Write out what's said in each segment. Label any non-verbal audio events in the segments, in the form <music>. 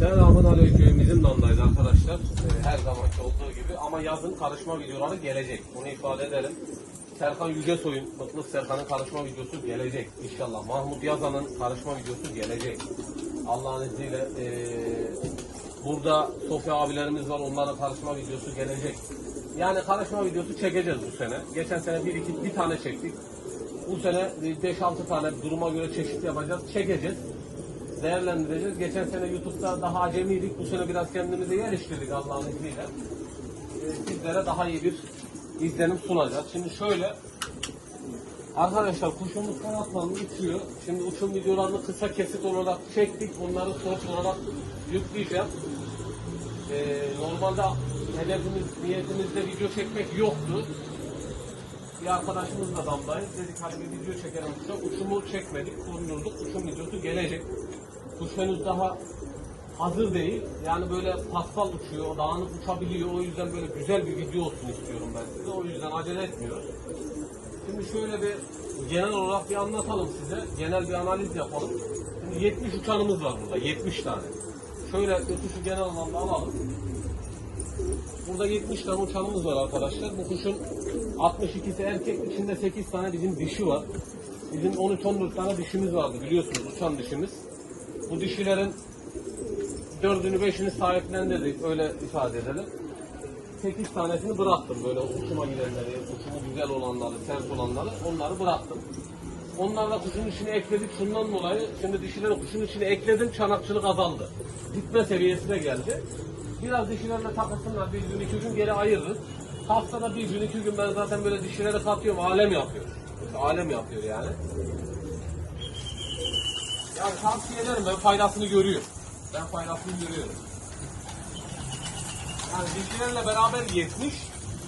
Selamun aleyküm. Bizim damdayız arkadaşlar. Ee, her zamanki olduğu gibi. Ama yazın karışma videoları gelecek. Bunu ifade edelim. Serkan Yücesoy'un, Mutlu Serkan'ın karışma videosu gelecek inşallah. Mahmut Yazan'ın karışma videosu gelecek. Allah'ın izniyle. ee, burada Sofya abilerimiz var. Onların karışma videosu gelecek. Yani karışma videosu çekeceğiz bu sene. Geçen sene bir, iki, bir tane çektik. Bu sene 5-6 tane duruma göre çeşit yapacağız. Çekeceğiz değerlendireceğiz. Geçen sene YouTube'da daha acemiydik. Bu sene biraz kendimizi geliştirdik Allah'ın izniyle. Ee, sizlere daha iyi bir izlenim sunacağız. Şimdi şöyle Arkadaşlar kuşumuz kanatlandı uçuyor. Şimdi uçum videolarını kısa kesit olarak çektik. Onları sonuç olarak yükleyeceğim. Ee, normalde hedefimiz, niyetimizde video çekmek yoktu. Bir arkadaşımızla damdayız. Dedik hadi bir video çekelim. Uçumu çekmedik, kurdurduk. Uçum videosu gelecek. Kuş henüz daha hazır değil. Yani böyle paspal uçuyor, dağınık uçabiliyor. O yüzden böyle güzel bir video olsun istiyorum ben size. O yüzden acele etmiyoruz. Şimdi şöyle bir genel olarak bir anlatalım size. Genel bir analiz yapalım. Şimdi 70 uçanımız var burada. 70 tane. Şöyle ötüşü genel anlamda alalım. Burada 70 tane uçanımız var arkadaşlar. Bu kuşun 62'si erkek, içinde 8 tane bizim dişi var. Bizim 13-14 tane dişimiz vardı biliyorsunuz uçan dişimiz. Bu dişilerin dördünü beşini sahiplendirdik öyle ifade edelim. 8 tanesini bıraktım böyle uçuma gidenleri, uçumu güzel olanları, sert olanları onları bıraktım. Onlarla kuşun içine ekledik şundan dolayı şimdi dişileri kuşun içine ekledim çanakçılık azaldı. Gitme seviyesine geldi. Biraz dişilerle takılsınlar bir gün iki gün geri ayırırız. Haftada bir gün iki gün ben zaten böyle dişilere satıyorum alem yapıyor. Alem yapıyor yani. Yani tavsiye ederim ben faydasını görüyorum. Ben faydasını görüyorum. Yani dişilerle beraber 70,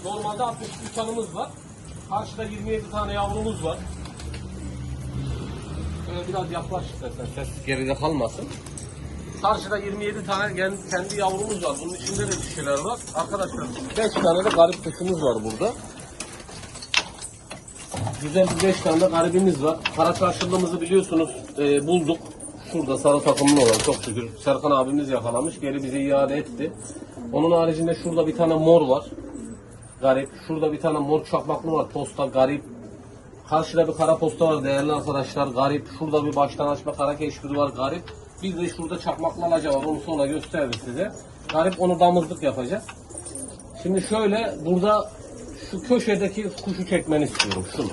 normalde 62 tanımız var. Karşıda 27 tane yavrumuz var. Şöyle biraz yaklaş istersen ses geride kalmasın. Karşıda 27 tane kendi yavrumuz var. Bunun içinde de dişiler var. Arkadaşlar 5 tane de garip kuşumuz var burada. Güzel bir 5 tane de garibimiz var. Kara karşılığımızı biliyorsunuz e, bulduk. Şurada sarı takımlı olan çok şükür Serkan abimiz yakalamış. Geri bize iade etti. Onun haricinde şurada bir tane mor var. Garip. Şurada bir tane mor çakmaklı var. Posta garip. Karşıda bir kara posta var değerli arkadaşlar. Garip. Şurada bir baştan açma kara keşkürü var. Garip. Bir de şurada çakmaklı alaca var. Onu sonra gösteririz size. Garip onu damızlık yapacağız. Şimdi şöyle burada şu köşedeki kuşu çekmeni istiyorum. Şunu.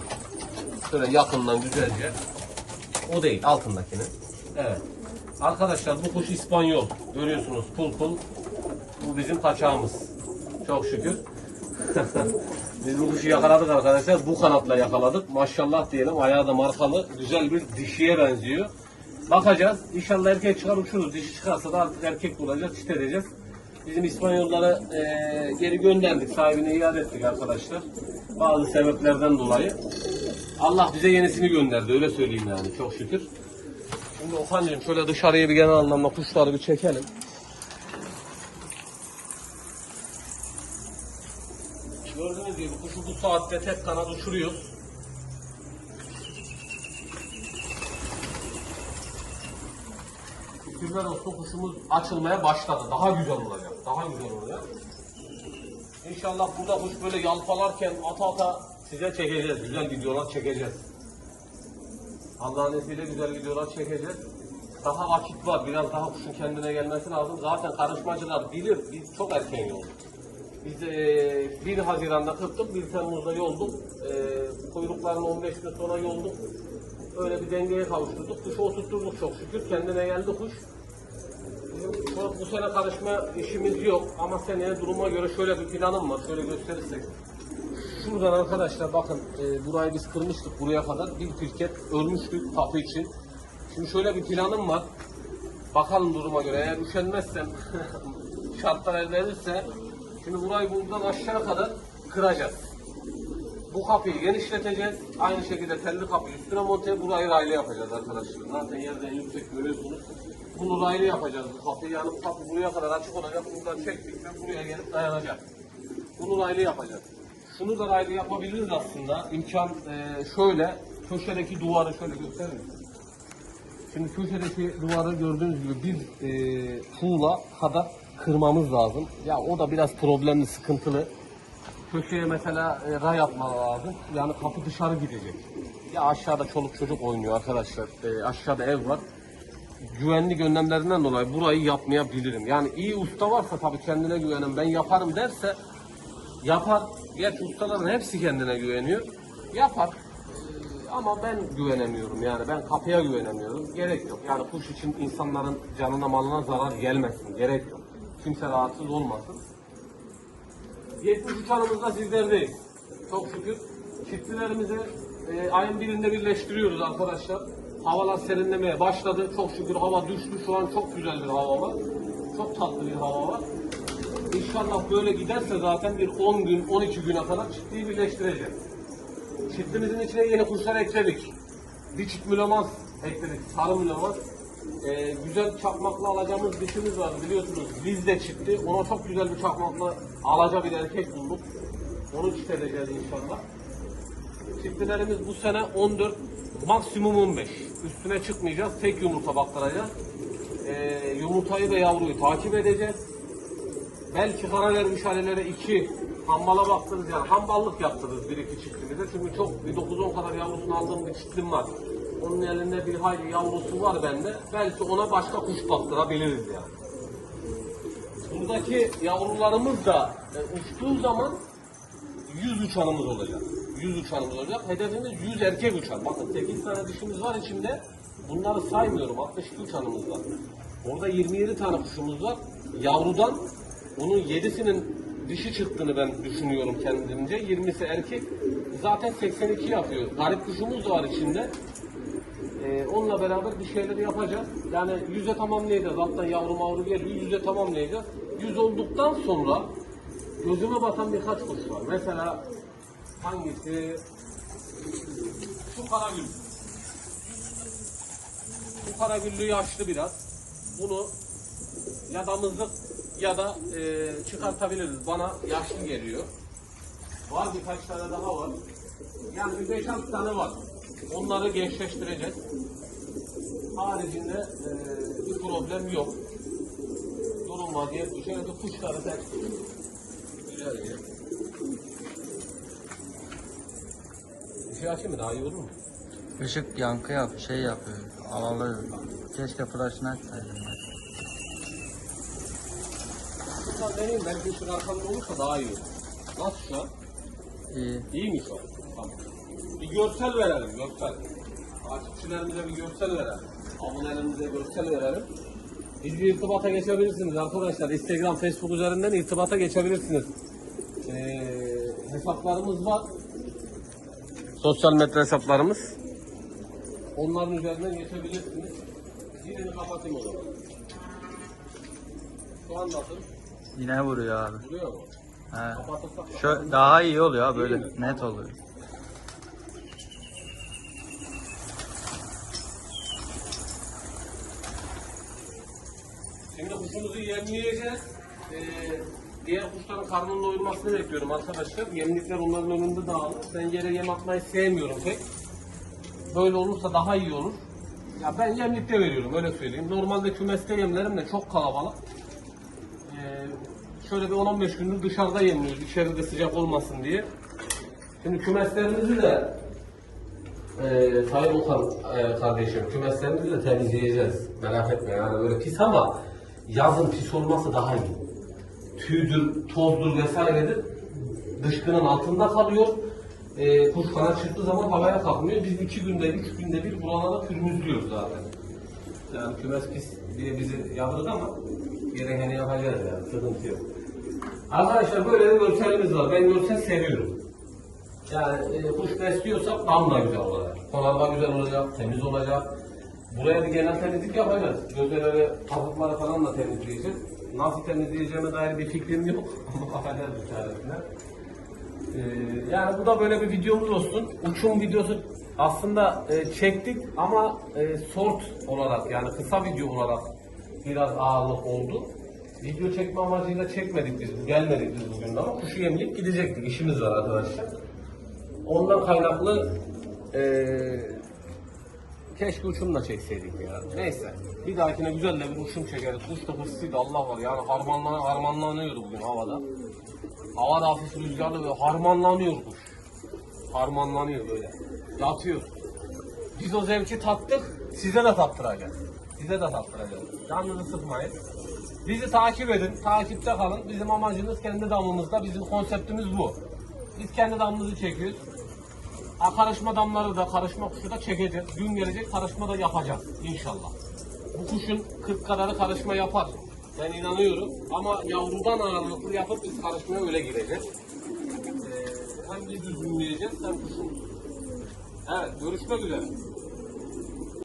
Şöyle yakından güzelce. O değil altındakini. Evet. Arkadaşlar bu kuş İspanyol. Görüyorsunuz pul pul. Bu bizim kaçağımız. Çok şükür. <laughs> Biz bu kuşu yakaladık arkadaşlar. Bu kanatla yakaladık. Maşallah diyelim. Ayağı da markalı. Güzel bir dişiye benziyor. Bakacağız. İnşallah erkek çıkar uçuruz. Dişi çıkarsa da artık erkek bulacağız. Çit edeceğiz. Bizim İspanyolları eee, geri gönderdik. Sahibine iade ettik arkadaşlar. Bazı sebeplerden dolayı. Allah bize yenisini gönderdi. Öyle söyleyeyim yani. Çok şükür. Şimdi Okan'cığım şöyle dışarıya bir genel anlamda kuşları bir çekelim. Gördüğünüz gibi kuşu bu saatte tek kanat uçuruyoruz. Şükürler olsun kuşumuz açılmaya başladı. Daha güzel olacak. Daha güzel olacak. İnşallah burada kuş böyle yalpalarken ata ata size çekeceğiz. Güzel videolar çekeceğiz. Allah'ın izniyle güzel videolar çekeceğiz. Daha vakit var. Biraz daha kuşun kendine gelmesi lazım. Zaten karışmacılar bilir. Biz çok erken yolduk. Biz e, 1 Haziran'da kırptık, 1 Temmuz'da yolduk. E, kuyrukların 15 gün sonra yolduk. Öyle bir dengeye kavuşturduk. Kuşu oturtturduk çok şükür. Kendine geldi kuş. Bu, bu sene karışma işimiz yok ama seneye duruma göre şöyle bir planım var. Şöyle gösterirsek. Şuradan arkadaşlar bakın e, burayı biz kırmıştık buraya kadar. Bir pirket ölmüştük kapı için. Şimdi şöyle bir planım var. Bakalım duruma göre eğer üşenmezsem <laughs> şartlar el şimdi burayı buradan aşağı kadar kıracağız. Bu kapıyı genişleteceğiz. Aynı şekilde telli kapıyı üstüne monte burayı raylı yapacağız arkadaşlar. Zaten yerden yüksek görüyorsunuz. Bunu raylı yapacağız bu kapıyı. Yani bu kapı buraya kadar açık olacak. Buradan çektik ve buraya gelip dayanacak. Bunu raylı yapacağız. Şunu da raylı yapabiliriz aslında. İmkan e, şöyle köşedeki duvarı şöyle gösterir? Şimdi köşedeki duvarı gördüğünüz gibi bir e, tuğla kadar kırmamız lazım. Ya o da biraz problemli, sıkıntılı. Köşeye mesela e, ray atmalı lazım. Yani kapı dışarı gidecek. Ya aşağıda çoluk çocuk oynuyor arkadaşlar. E, aşağıda ev var. Güvenlik önlemlerinden dolayı burayı yapmayabilirim. Yani iyi usta varsa tabii kendine güvenen ben yaparım derse yapar. Gerçi ustaların hepsi kendine güveniyor. Yapar. Ee, Ama ben güvenemiyorum yani ben kapıya güvenemiyorum. Gerek yok. Yani kuş için insanların canına malına zarar gelmesin. Gerek yok. Kimse rahatsız olmasın. 73 hanımızda sizlerdeyiz. Çok şükür. Çiftçilerimizi e, ayın birinde birleştiriyoruz arkadaşlar. Havalar serinlemeye başladı. Çok şükür hava düştü. Şu an çok güzel bir hava var. Çok tatlı bir hava var. İnşallah böyle giderse zaten bir 10 gün, 12 güne kadar çiftliği birleştireceğiz. Çiftimizin içine yeni kuşlar ekledik. Bir çift mülemaz ekledik. Sarı mülemaz. Ee, güzel çakmakla alacağımız dişimiz var biliyorsunuz. Biz de çifti. Ona çok güzel bir çakmakla alaca bir erkek bulduk. Onu çift edeceğiz inşallah. Çiftlerimiz bu sene 14, maksimum 15. Üstüne çıkmayacağız. Tek yumurta baktıracağız. Ee, yumurtayı ve yavruyu takip edeceğiz. Belki karar halelere iki hambala baktınız yani hamballık yaptınız bir iki çiftimize. Çünkü çok bir 9-10 kadar yavrusunu aldığım bir çiftim var. Onun elinde bir hayli yavrusu var bende. Belki ona başka kuş baktırabiliriz yani. Buradaki yavrularımız da e, uçtuğu zaman 100 uçanımız olacak. 100 uçanımız olacak. Hedefimiz 100 erkek uçan. Bakın 8 tane dişimiz var içinde. Bunları saymıyorum. 62 uçanımız var. Orada 27 tane kuşumuz var. Yavrudan bunun 7'sinin dişi çıktığını ben düşünüyorum kendimce. 20'si erkek. Zaten 82 yapıyor. Garip kuşumuz var içinde. Ee, onunla beraber bir şeyler yapacağız. Yani yüze tamamlayacağız. Alttan yavru mavru geliyor. Yüze tamamlayacağız. Yüz olduktan sonra gözüme batan birkaç kuş var. Mesela hangisi? Şu karagül. Bu karagüllü yaşlı biraz. Bunu ya damızlık ya da e, çıkartabiliriz. Bana yaşlı geliyor. Var birkaç tane daha var. Yani bir 5-6 tane var. Onları gençleştireceğiz. Haricinde e, bir problem yok. Durum var diye şöyle bir kuşları tek güzel. Bir şey açayım mı daha iyi olur mu? Işık yankı yap, şey yapıyor, havalı. Keşke flaşını açsaydım. Şuradan deneyeyim belki ışık arkamda olursa daha iyi olur. Nasıl şu an? İyi. İyi mi şu an? Tamam. Bir görsel verelim, görsel. Takipçilerimize bir görsel verelim. Abonelerimize görsel verelim. Biz bir irtibata geçebilirsiniz arkadaşlar. Instagram, Facebook üzerinden irtibata geçebilirsiniz. Ee, hesaplarımız var. Sosyal medya hesaplarımız. Onların üzerinden geçebilirsiniz. Birini kapatayım o zaman. Şu an nasıl? Yine vuruyor abi. Duruyor mu? He. Şu daha iyi oluyor abi, böyle net oluyor. Şimdi kuşumuzu yemleyeceğiz. Ee, diğer kuşların karnının doyurmasını bekliyorum arkadaşlar. Yemlikler onların önünde dağılır. Ben yere yem atmayı sevmiyorum pek. Böyle olursa daha iyi olur. Ya ben yemlikte veriyorum öyle söyleyeyim. Normalde kümeste yemlerim de çok kalabalık. Ee, şöyle bir 10-15 gündür dışarıda yemliyoruz. İçeride sıcak olmasın diye. Şimdi kümeslerimizi de ee, Sayın Okan e, kardeşim, kümeslerimizi de temizleyeceğiz. Merak etme yani böyle pis ama yazın pis olması daha iyi. Tüydür, tozdur vesairedir. Dışkının altında kalıyor. E, kuş kanat çıktığı zaman havaya kalkmıyor. Biz iki günde, üç günde bir buraları pürmüzlüyoruz zaten. Yani kümes pis diye bizi yadırız ama gerekeni yapacağız yani. Sıkıntı yok. Arkadaşlar böyle bir görselimiz var. Ben görsel seviyorum. Yani e, kuş besliyorsak tam da güzel olacak. Konarda güzel olacak, temiz olacak. Buraya bir genel temizlik yapacağız. Gözeleri, kabukları falan da temizleyeceğiz. Nasıl temizleyeceğime dair bir fikrim yok. <laughs> Ama bakacağız bir çaresine. Ee, yani bu da böyle bir videomuz olsun. Uçum videosu aslında e, çektik ama e, short olarak yani kısa video olarak biraz ağırlık oldu. Video çekme amacıyla çekmedik biz, gelmedik biz bugün ama kuşu yemleyip gidecektik. İşimiz var arkadaşlar. Ondan kaynaklı eee Keşke uçum da çekseydik ya. Neyse. Bir dahakine güzel de bir uçum çekeriz. Kuş da hırsıydı Allah var. Yani harmanlan harmanlanıyordu bugün havada. Hava da hafif rüzgarlı ve harmanlanıyor kuş. Harmanlanıyor böyle. Yatıyor. Biz o zevki tattık. Size de tattıracağız. Size de tattıracağız. Canınızı sıkmayın. Bizi takip edin. Takipte kalın. Bizim amacımız kendi damımızda. Bizim konseptimiz bu. Biz kendi damımızı çekiyoruz. Ha, karışma damları da, karışma kuşu da çekeceğiz. Gün gelecek karışma da yapacağız inşallah. Bu kuşun 40 kadarı karışma yapar. Ben inanıyorum. Ama yavrudan ağırlıklı yapıp biz karışmaya öyle gireceğiz. Ee, hem biz düzgünleyeceğiz hem kuşun. Evet, görüşmek üzere.